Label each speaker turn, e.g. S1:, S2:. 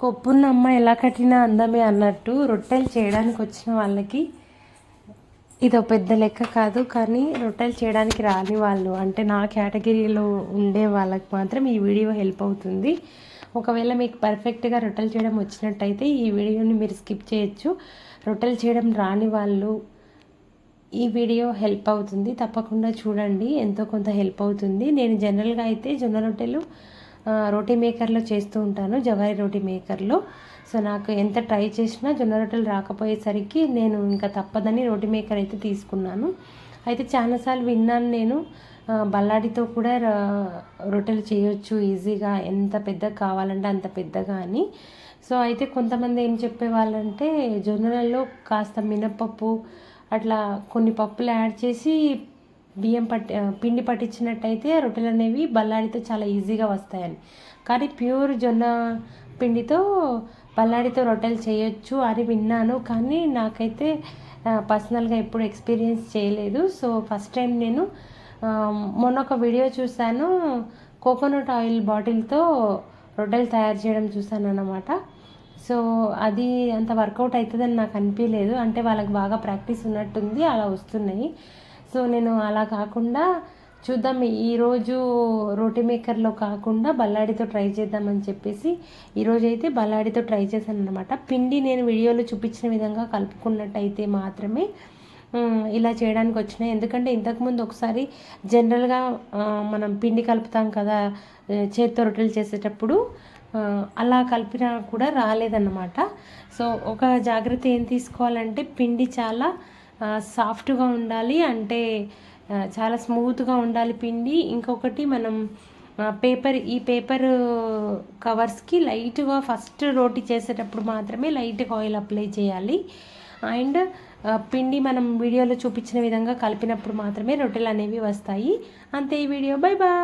S1: కొప్పున్న అమ్మ ఎలా కట్టినా అందమే అన్నట్టు రొట్టెలు చేయడానికి వచ్చిన వాళ్ళకి ఇదో పెద్ద లెక్క కాదు కానీ రొట్టెలు చేయడానికి రాని వాళ్ళు. అంటే నా కేటగిరీలో ఉండే వాళ్ళకి మాత్రం ఈ వీడియో హెల్ప్ అవుతుంది. ఒకవేళ మీకు పర్ఫెక్ట్గా రొట్టెలు చేయడం వచ్చినట్టయితే ఈ వీడియోని మీరు స్కిప్ చేయొచ్చు. రొట్టెలు చేయడం రాని వాళ్ళు ఈ వీడియో హెల్ప్ అవుతుంది. తప్పకుండా చూడండి ఎంతో కొంత హెల్ప్ అవుతుంది. నేను జనరల్గా అయితే జొన్న రొట్టెలు రోటీ మేకర్లో చేస్తూ ఉంటాను జవారి రోటీ మేకర్లో. సో నాకు ఎంత ట్రై చేసినా జొన్న రొట్టెలు రాకపోయేసరికి నేను ఇంకా తప్పదని రోటీ మేకర్ అయితే తీసుకున్నాను. అయితే చాలాసార్లు విన్నాను నేను బల్లాడితో కూడా రొట్టెలు చేయొచ్చు ఈజీగా ఎంత పెద్దగా కావాలంటే అంత పెద్దగా అని. సో అయితే కొంతమంది ఏం చెప్పేవాళ్ళంటే జొన్నలలో కాస్త మినపప్పు అట్లా కొన్ని పప్పులు యాడ్ చేసి బియ్యం పట్టి పిండి పట్టించినట్టయితే రొట్టెలు అనేవి బల్లాడితో చాలా ఈజీగా వస్తాయని. కానీ ప్యూర్ జొన్న పిండితో బల్లాడితో రొట్టెలు చేయొచ్చు అని విన్నాను. కానీ నాకైతే పర్సనల్గా ఎప్పుడు ఎక్స్పీరియన్స్ చేయలేదు. సో ఫస్ట్ టైం నేను మొన్న ఒక వీడియో చూశాను. కోకోనట్ ఆయిల్ బాటిల్తో రొట్టెలు తయారు చేయడం చూశాను అన్నమాట. సో అది అంత వర్కౌట్ అవుతుందని నాకు అనిపించలేదు అంటే వాళ్ళకి బాగా ప్రాక్టీస్ ఉన్నట్టుంది అలా వస్తున్నాయి. సో నేను అలా కాకుండా చూద్దాం ఈరోజు రోటీ మేకర్లో కాకుండా బల్లాడితో ట్రై చేద్దామని చెప్పేసి ఈరోజు అయితే బల్లాడితో ట్రై చేశాను అనమాట పిండి నేను వీడియోలో చూపించిన విధంగా కలుపుకున్నట్టయితే మాత్రమే ఇలా చేయడానికి వచ్చినాయి. ఎందుకంటే ఇంతకుముందు ఒకసారి జనరల్గా మనం పిండి కలుపుతాం కదా చేత్తో రొట్టెలు చేసేటప్పుడు అలా కలిపినా కూడా రాలేదన్నమాట. సో ఒక జాగ్రత్త ఏం తీసుకోవాలంటే పిండి చాలా సాఫ్ట్గా ఉండాలి అంటే చాలా స్మూత్గా ఉండాలి పిండి. ఇంకొకటి మనం పేపర్ ఈ పేపర్ కవర్స్కి లైట్గా ఫస్ట్ రోటీ చేసేటప్పుడు మాత్రమే లైట్గా ఆయిల్ అప్లై చేయాలి. అండ్ పిండి మనం వీడియోలో చూపించిన విధంగా కలిపినప్పుడు మాత్రమే రొట్టెలు అనేవి వస్తాయి. అంతే ఈ వీడియో. Bye bye